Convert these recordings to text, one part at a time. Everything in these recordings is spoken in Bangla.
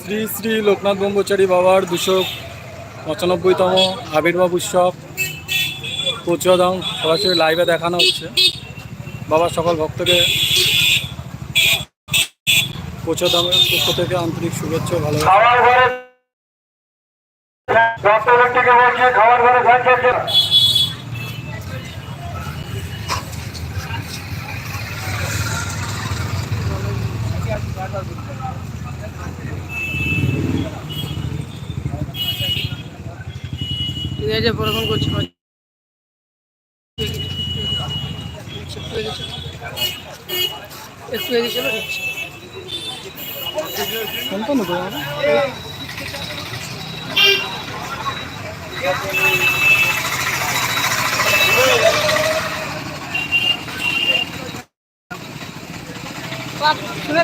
শ্রী শ্রী লোকনাথ ব্রহ্মচারী বাবার দুশো পঁচানব্বইতম আবির্ভাব উৎসব কচুয়াদাম সরাসরি লাইভে দেখানো হচ্ছে। বাবার সকল ভক্তকে কচুয়াদামের পক্ষ থেকে আন্তরিক শুভেচ্ছা খাবার ঘরে ঠিক আছে পরক্ষণ করছি আমার?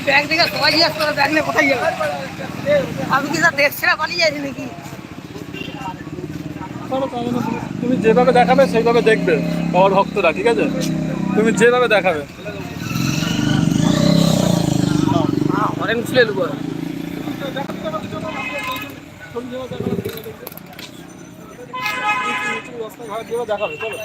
ব্যাগ দেখে সবাই জিজ্ঞাস করে ব্যাগ নিয়ে কোথায় যাবে আমি কি স্যার দেখছি না পালিয়ে যাচ্ছি নাকি করো, তুমি- যেভাবে দেখাবে সেইভাবে দেখবে বাবার ভক্তরা ঠিক আছে? তুমি যেভাবে দেখাবে। দেখাবে চলো।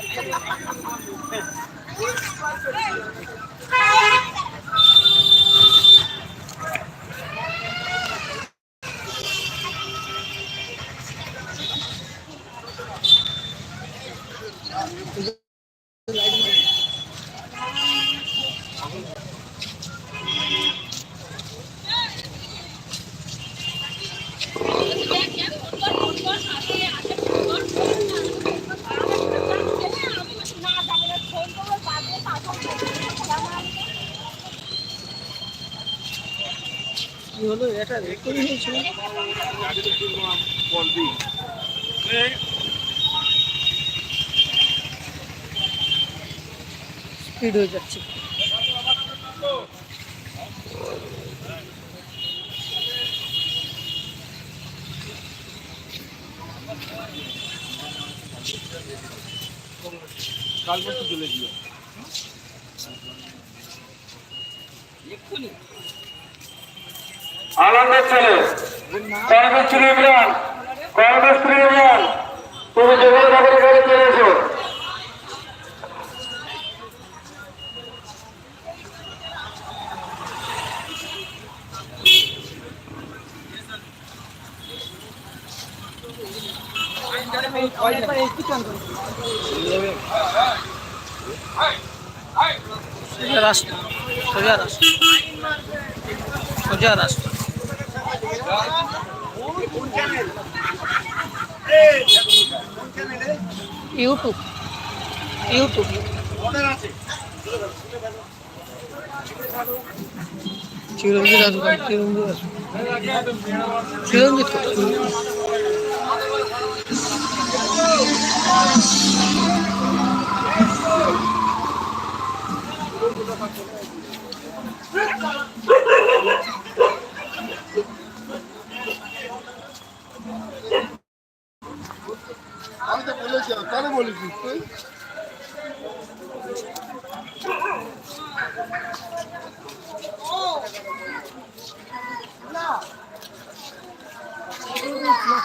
হলো এটা রেকর্ডিং হয়েছিল স্পিড হয়ে যাচ্ছে। কাল পরশু চলে গিয়ে। আনন্দের ছেলে কর্মশ্রী ইমরান কর্মশ্রী ইমরান তুমি যেখানে থাকলে ঘরে চলে এসো। সোজা রাস্তা সোজা রাস্তা সোজা রাস্তা ইউটিউব। ইউটিউব। চিরঞ্জিত আসবেন চিরঞ্জিত? আমি তো বলেছি তাহলে বলিস তুই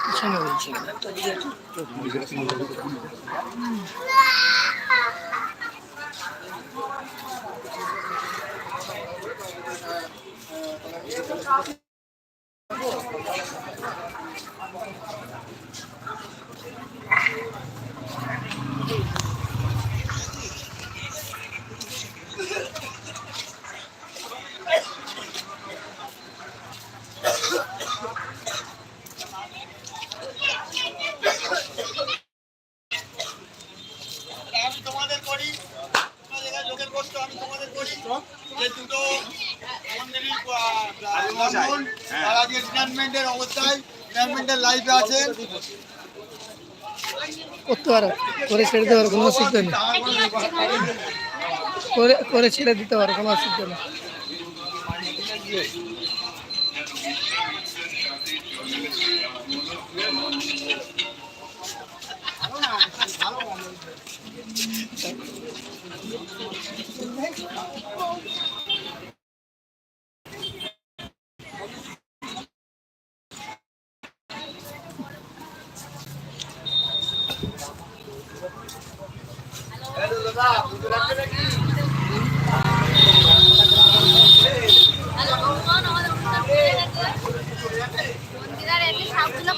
পিছনে বলছি তোমাদের করি তোমরা যেখানে লোকের করছ আমি তোমাদের করি যে দুটো মন্দিরের ব্রাহ্মণ যে রিটায়ারমেন্টের অবস্থায় রিটায়ারমেন্টের লাইফে আছে। করতে পারো, করে ছেড়ে দিতে পারো, কোনো অসুবিধা নেই। করে ছেড়ে দিতে পারো, কোনো অসুবিধা নেই।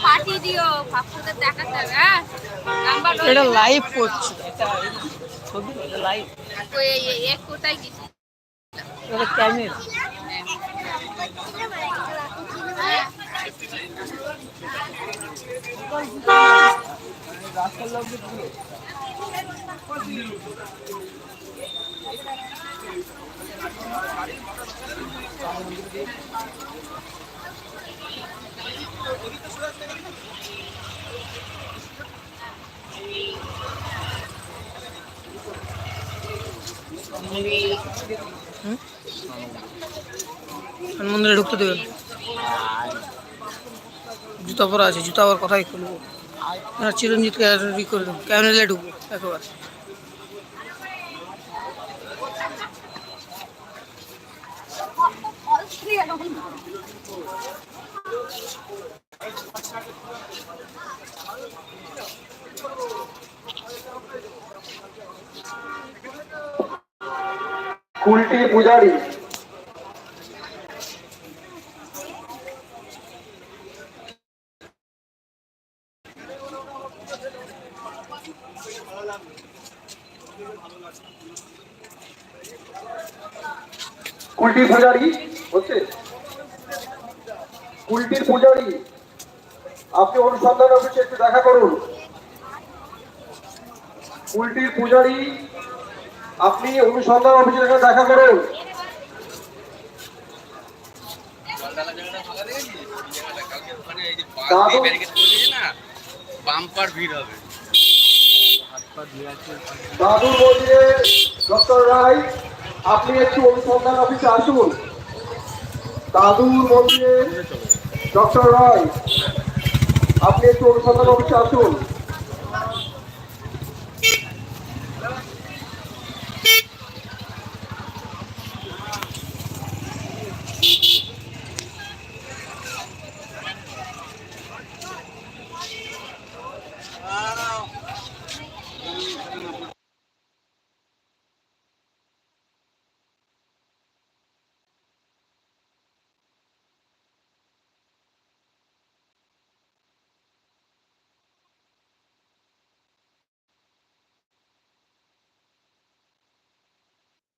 পাঠিয়ে দিও পাপ্পুদের দেখাতে হবে লাইভ করছি। এটা কোথায় গেছি এটা ক্যামেরা মন্দিরে ঢুকতে দেবেন জুতা পরা আছে জুতা আবার কথাই খুলবো? আর চিরঞ্জিতকে ই করে দেবো ক্যামেরা ঢুকবো একেবারে কুলটি পূজারি পূজারি হচ্ছে কুলটির পূজারি আপনি অনুসন্ধান অফিসে একটু দেখা করুন। কুলটির পূজারি আপনি অনুসন্ধান অফিসে এখানে দেখা করুন। বাম্পার ভিড় হবে। দাদুর মন্দিরে ডক্টর রায় আপনি একটু অনুসন্ধান অফিসে আসুন। দাদুর মন্দিরে ডক্টর রায় আপনি একটু অনুসন্ধান অফিসে আসুন।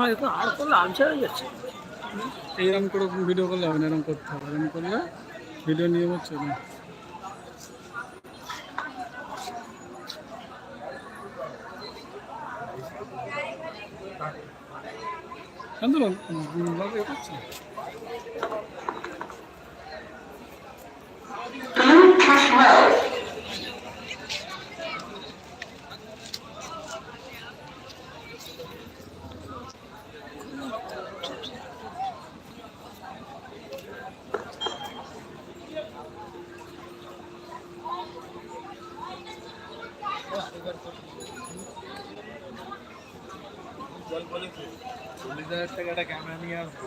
আমার এখন আর করলে আনসার হয়ে যাচ্ছে এইরকম করে ভিডিও করলে হবে না, এরকম করতে হবে। এরকম করলে ভিডিও নিয়ে হচ্ছে না। শান্তনু বাবু এ করছে চল্লিশ হাজার টাকা একটা ক্যামেরা নিয়ে আসব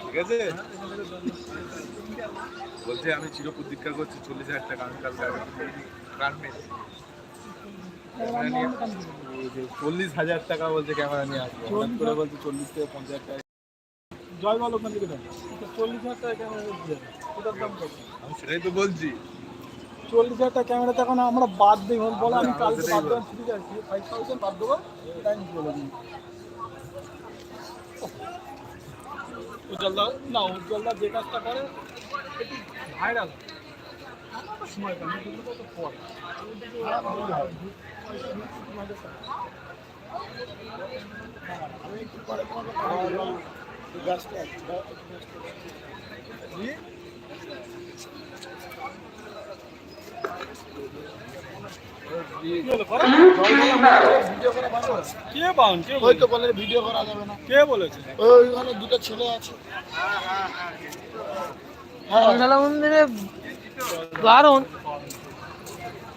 ঠিক আছে বলছে আমি চির প্রতীক্ষা করছি চল্লিশ হাজার টাকা আমি কালকে চল্লিশ হাজার টাকা বলছে ক্যামেরা নিয়ে আসব হঠাৎ করে বলছে চল্লিশ থেকে পঞ্চাশ টাকা। জয় বলো ওখান থেকে চল্লিশ হাজার টাকা ক্যামেরা ওটার দাম কত? আমি সেটাই তো বলছি। চল্লিশ হাজার টাকা ক্যামেরাতে এখন আমরা বাদ দিই। বলে আমি কালকে বাদ দেওয়ার ফাইভ থাউজেন্ড বাদ দেবো। এটা আমি বলে দিই। উজ্জ্বলদা না উজ্জ্বলদা যে কাজটা করে ভাইরাল সময় না, পরে। কে বান কে ওই তো বলে ভিডিও করা যাবে না। কে বলেছে? ওই ওখানে দুটো ছেলে আছে। জলঢালা মন্দিরে বারণ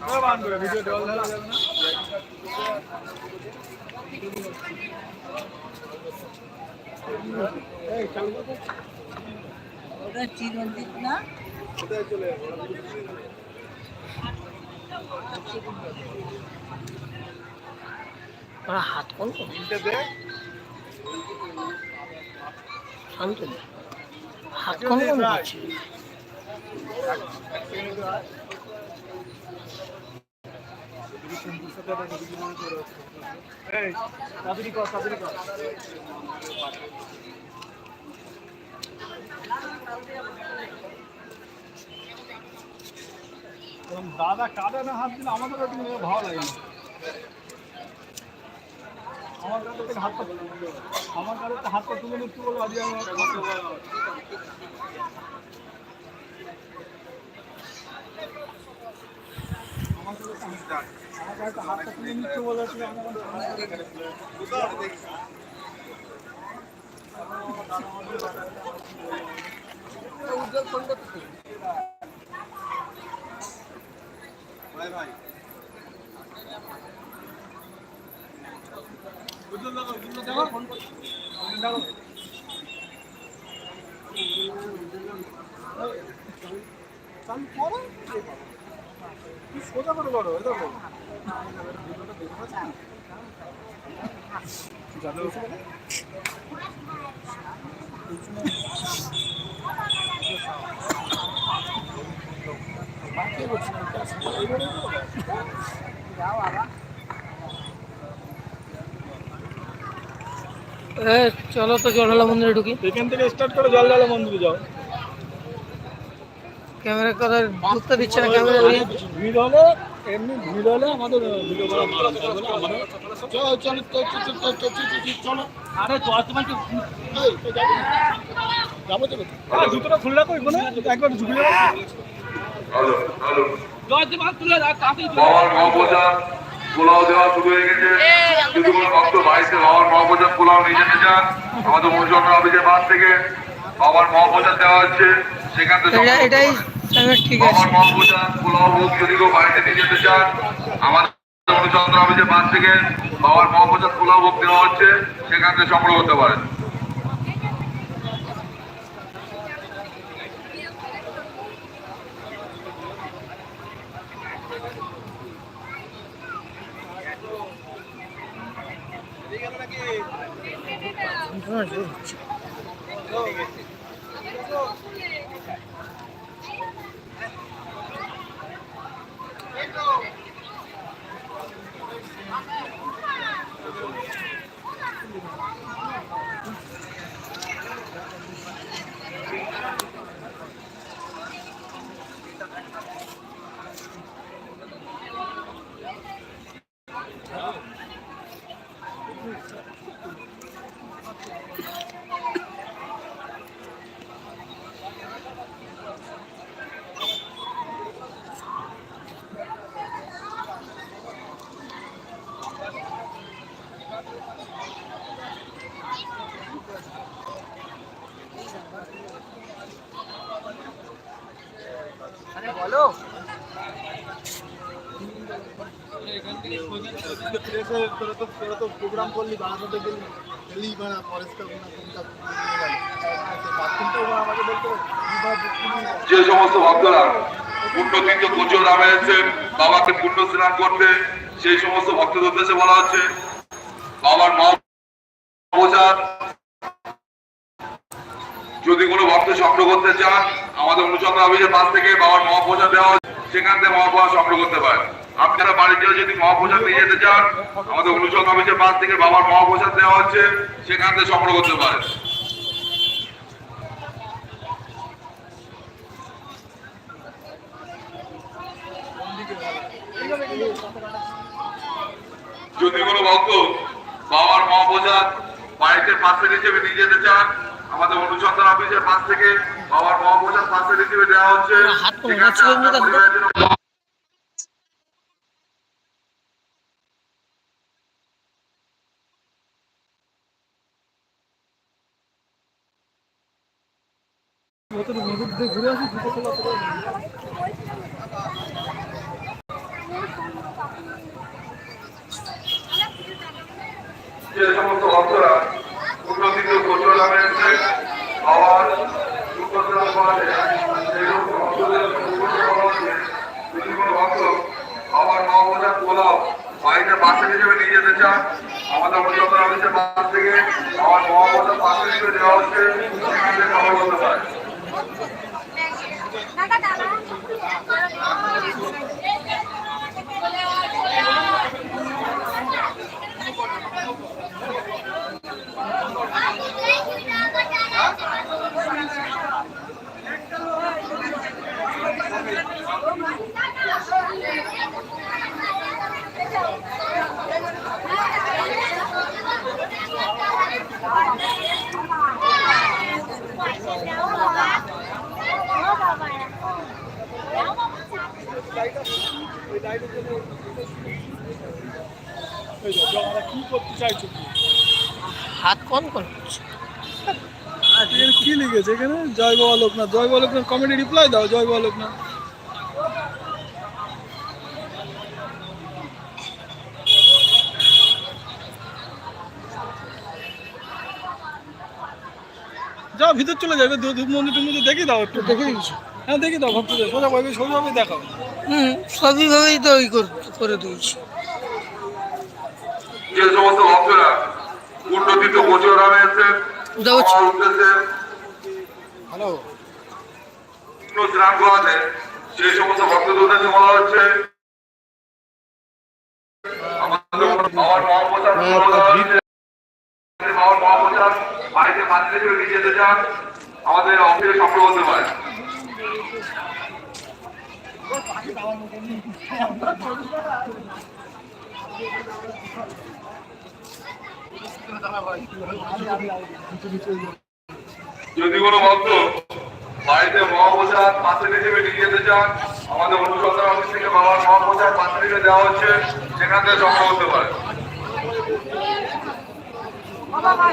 কে বান করে ভিডিও জল না? ওরা হাত কোন শান্ত এরকম দাদা কাঁধে না হাত দিলে আমাদের ভালো লাগে। না আমার কাছে থেকে হাতটা আমার কাছে থেকে হাতটা তুলে নিচ্ছি বলে আজকে আমি আমার কাছে হাতটা তুলে নিচ্ছে বলে চালু করো তুই সোজা করে করো এটা করো এ চলো তো জলঢালা মন্দিরে ঢুকি। এখান থেকে স্টার্ট করে জল ঢালা মন্দিরে যাও। ক্যামেরা কথা ঢুকতে দিচ্ছে না ক্যামেরা নিয়ে ভিড় হলে এমনি ভিড় হলে আমাদের ভিডিও করা ভালো হবে বলে চলো চলো চলো চলো চলো চলো চলো আরে তোমার তো যাব না? যাব তো আরে জুতোটা খুলে রাখো এখানে একবার ঝুঁকিয়ে রাখো। বাবার মহাপূজা পোলাও দেওয়া শুরু হয়ে গেছে। যদি কোনো ভক্ত বাড়িতে বাবার মহাপ্রসাদ পোলাও নিয়ে যেতে চান। আমাদের অনুসরণ অফিসের বাস থেকে বাবার মহাপ্রসাদ দেওয়া হচ্ছে। সেখান থেকে এটাই বাবার পোলাও ভোগ যদি কেউ বাড়িতে নিয়ে যেতে চান আমাদের অফিসের থেকে বাবার পোলাও ভোগ দেওয়া হচ্ছে। সেখান থেকে সংগ্রহ করতে পারেন। ঘটনা যে সমস্ত ভক্তরা পুণ্যতীর্থ কোচো নামে এসেছেন বাবাকে পুণ্য স্নান করতে, সেই সমস্ত ভক্তদের উদ্দেশ্যে বলা হচ্ছে, বাবার মহাপ্রচার যদি কোনো ভক্ত সংগ্রহ করতে চান, আমাদের অনুচন্দ্র অফিসের পাশ থেকে বাবার মহাপ্রচার দেওয়া সেখান থেকে মহাপ্রসাদ সংগ্রহ করতে পারেন। আপনারা বাড়িতে যদি মহাপ্রসাদ নিয়ে যেতে চান আমাদের অনুসন্ধান অফিসের পাশ থেকে বাবার মহাপ্রসাদ দেওয়া হচ্ছে সেখান থেকে সংগ্রহ করতে পারেন। যদি কোনো ভক্ত বাবার মহাপ্রসাদ বাড়িতে পার্সেল হিসেবে নিয়ে যেতে চান আমাদের অনুসন্ধান অফিসের পাশ থেকে বাবার মহাপ্রসাদ পার্সেল হিসেবে দেওয়া হচ্ছে মোছাচ্ছিলেন যে সমস্ত ভক্তরা উন্নতিতে প্রচুর লাভ আবার করা ভক্ত আবার মহাপ্রসাদ পোলাও বাড়িতে বাসে হিসেবে নিয়ে যেতে চান, আমাদের মজুমদার অফিসের পাশ থেকে আমার মহাপ্রসাদ বাসে হিসেবে দেওয়া হচ্ছে 長田 কি করতে চাইছো? হাত কোন কোন করছে এখানে কি লিখেছে এখানে জয় বাবা লোকনাথ জয় বাবা লোকনাথ কমেন্টে রিপ্লাই দাও জয় বাবা লোকনাথ যাও ভিতর চলে যাবে ধূপ মন্দির টন্দির দেখি দাও একটু। দেখে দিয়েছি হ্যাঁ দেখি দাও ভক্তদের। সোজা ভাবে সোজাভাবে দেখাও। হুম সবইভাবেই তো ওই করে দিয়েছি যে সমস্ত ভক্তরা উন্নতিতে বুঝতে পারছি। হ্যালো স্নান করাতে সেই সমস্ত ভক্তদের বলা হচ্ছে মহাপ্রসাদ প্রদান হচ্ছে। বাবার মহাপ্রসাদ বাড়িতে মাঝে নিয়ে যেতে চান আমাদের অফিসে সংগ্রহ করতে পারে যদি কোনো ভক্ত বাড়িতে মহাপ্রসাদ পাশের হিসেবে নিয়ে যেতে চান, আমাদের অনুসন্ধান অফিস থেকে বাবার মহাপ্রসাদ পাশের হিসেবে দেওয়া হচ্ছে, সেখান থেকে সংগ্রহ করতে পারে বাবা